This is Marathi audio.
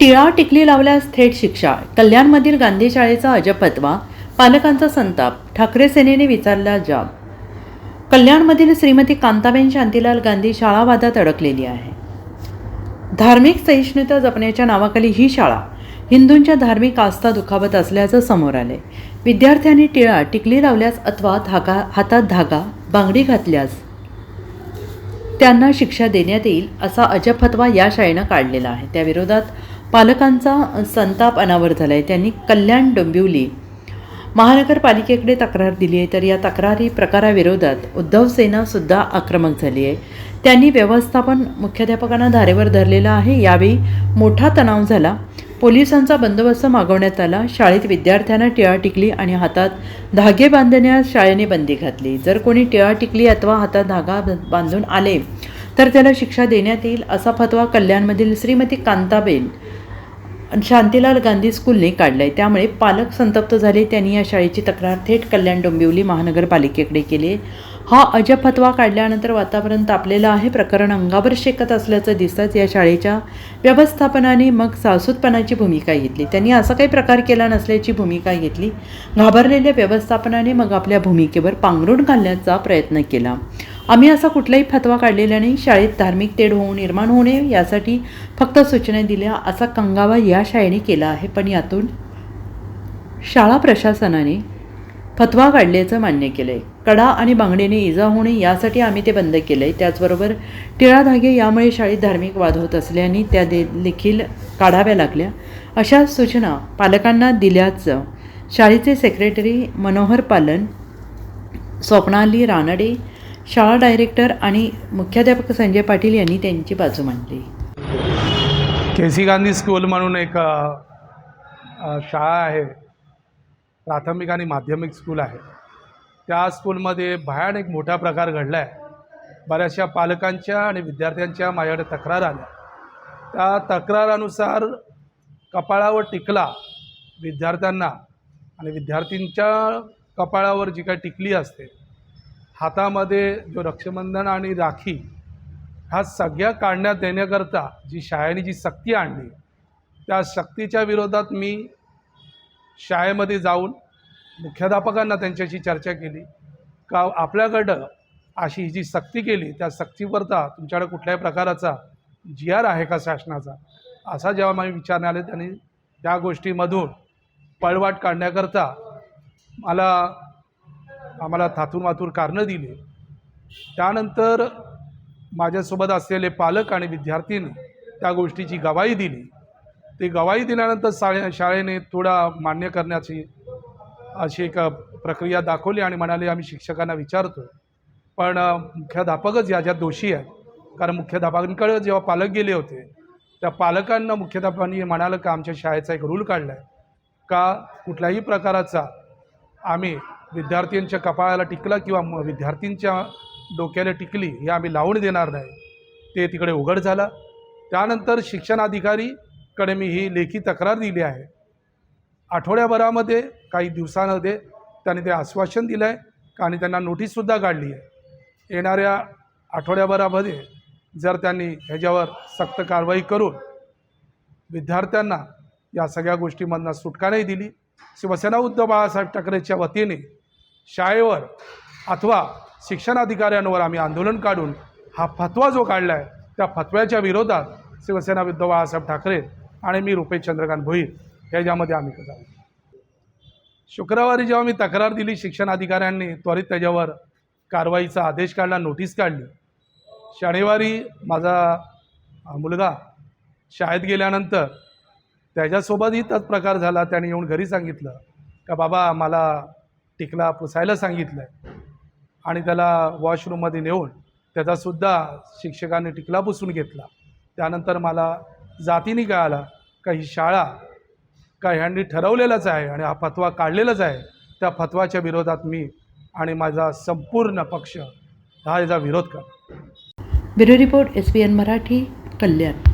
टिळा टिकली लावल्यास थेट शिक्षा. कल्याणमधील गांधी शाळेचा अजपत्वा पालकांचा संताप ठाकरे सेनेने विचारला जाब. कल्याणमधील श्रीमती कांताबेन शांतीलाल गांधी शाळा वादात अडकलेली आहे. धार्मिक सहिष्णुता जपण्याच्या नावाखाली ही शाळा हिंदूंच्या धार्मिक आस्था दुखावत असल्याचं समोर आले विद्यार्थ्यांनी टिळा टिकली लावल्यास अथवा धागा हातात धागा बांगडी घातल्यास त्यांना शिक्षा देण्यात येईल असा अजब फतवा या शाळेनं काढलेला आहे. त्याविरोधात पालकांचा संताप अनावर झाला आहे त्यांनी कल्याण डोंबिवली महानगरपालिकेकडे तक्रार दिली आहे. तर या तक्रारी प्रकाराविरोधात उद्धव सेनासुद्धा आक्रमक झाली आहे. त्यांनी व्यवस्थापन मुख्याध्यापकांना धारेवर धरलेलं आहे. यावेळी मोठा तणाव झाला. पोलिसांचा बंदोबस्त मागवण्यात आला. शाळेत विद्यार्थ्यांना टिळा टिकली आणि हातात धागे बांधण्यास शाळेने बंदी घातली. जर कोणी टिळा टिकली अथवा हातात धागा बांधून आले तर त्याला शिक्षा देण्यात येईल असा फतवा कल्याणमधील श्रीमती कांताबेन शांतीलाल गांधी स्कूलने काढलं आहे त्यामुळे पालक संतप्त झाले. त्यांनी या शाळेची तक्रार थेट कल्याण डोंबिवली महानगरपालिकेकडे केली. हा अजब फतवा काढल्यानंतर वातावरण तापलेलं आहे. प्रकरण अंगावर शेकत असल्याचं दिसताच या शाळेच्या व्यवस्थापनाने मग सासूतपणाची भूमिका घेतली. त्यांनी असा काही प्रकार केला नसल्याची भूमिका घेतली. घाबरलेल्या व्यवस्थापनाने मग आपल्या भूमिकेवर पांघरून घालण्याचा प्रयत्न केला. आम्ही असा कुठलाही फतवा काढलेला नाही. शाळेत धार्मिक तेढ होऊ निर्माण होऊ नये यासाठी फक्त सूचना दिल्या असा कंगावा या शाळेने केला आहे. पण यातून शाळा प्रशासनाने फतवा काढल्याचं मान्य केलं आहे कडा आणि बांगडीने इजा होणे यासाठी आम्ही ते बंद केलं आहे त्याचबरोबर टिळा धागे यामुळे शाळेत धार्मिक वाद होत असल्याने त्या दे देखील काढाव्या लागल्या. अशा सूचना पालकांना दिल्याचं शाळेचे सेक्रेटरी मनोहर पालन स्वप्नाली रानडे शाळा डायरेक्टर आणि मुख्याध्यापक संजय पाटील यांनी त्यांची बाजू मांडली. के सी गांधी स्कूल म्हणून एक शाळा आहे. प्राथमिक आणि माध्यमिक स्कूल आहे. त्या स्कूलमध्ये भयान एक मोठा प्रकार घडला आहे बऱ्याचशा पालकांच्या आणि विद्यार्थ्यांच्या माझ्याकडे तक्रार आल्या. त्या तक्रारानुसार कपाळावर टिकला विद्यार्थ्यांना आणि विद्यार्थींच्या कपाळावर जी काही टिकली असते हातामध्ये जो रक्षाबंधन आणि राखी ह्या सगळ्या काढण्यात देण्याकरता जी शाळेने जी सक्ती आणली त्या सक्तीच्या विरोधात मी शाळेमध्ये जाऊन मुख्याध्यापकांना त्यांच्याशी चर्चा केली. का आपल्याकडं अशी जी सक्ती केली त्या सक्तीवरता तुमच्याकडे कुठल्याही प्रकाराचा जी आर आहे का शासनाचा? असा जेव्हा मला विचारणे आले त्यांनी त्या गोष्टीमधून पळवाट काढण्याकरता मला आम्हाला थातूर मातूर कारणं दिली. त्यानंतर माझ्यासोबत असलेले पालक आणि विद्यार्थीनं त्या गोष्टीची गवाही दिली. ती गवाही दिल्यानंतर शाळे शाळेने थोडा मान्य करण्याची अशी एक प्रक्रिया दाखवली आणि म्हणाले आम्ही शिक्षकांना विचारतो पण मुख्याध्यापकच याच्यात दोषी आहे कारण मुख्याध्यापकांकडे जेव्हा पालक गेले होते त्या पालकांना मुख्याध्यापकांनी म्हणालं का आमच्या शाळेचा एक रूल काढला आहे का कुठल्याही प्रकाराचा आम्ही विद्यार्थ्यांच्या कपाळाला टिकला किंवा म- विद्यार्थींच्या डोक्याला टिकली हे आम्ही लावून देणार नाही. ते तिकडे उघड झाला. त्यानंतर शिक्षणाधिकारीकडे मी ही लेखी तक्रार दिली आहे. आठवड्याभरामध्ये काही दिवसांमध्ये त्यांनी ते आश्वासन दिलं आहे आणि त्यांना नोटीससुद्धा काढली आहे. येणाऱ्या आठवड्याभरामध्ये जर त्यांनी ह्याच्यावर सक्त कारवाई करून विद्यार्थ्यांना या सगळ्या गोष्टीमधनं सुटका नाही दिली शिवसेना उद्धव बाळासाहेब ठाकरेच्या वतीने शाळेवर अथवा शिक्षणाधिकाऱ्यांवर आम्ही आंदोलन काढून हा फतवा जो काढला आहे त्या फतव्याच्या विरोधात शिवसेना विद्ध बाळासाहेब ठाकरे आणि मी रुपेश चंद्रकांत भोईर याच्यामध्ये आम्ही जाऊ शुक्रवारी जेव्हा मी तक्रार दिली शिक्षणाधिकाऱ्यांनी त्वरित त्याच्यावर कारवाईचा आदेश काढला नोटीस काढली. शनिवारी माझा मुलगा शाळेत गेल्यानंतर त्याच्यासोबतही तोच प्रकार झाला त्याने येऊन घरी सांगितलं का बाबा मला टिकला पुसायला सांगितलं आहे आणि त्याला वॉशरूममध्ये नेऊन त्याचासुद्धा शिक्षकांनी टिकला पुसून घेतला. त्यानंतर मला जातीने कळाला का ही शाळा का ह्यांनी ठरवलेलंच आहे आणि हा फतवा काढलेलाच आहे. त्या फतवाच्या विरोधात मी आणि माझा संपूर्ण पक्ष हा याचा विरोध करतो bureau report S P N Marathi Kalyan.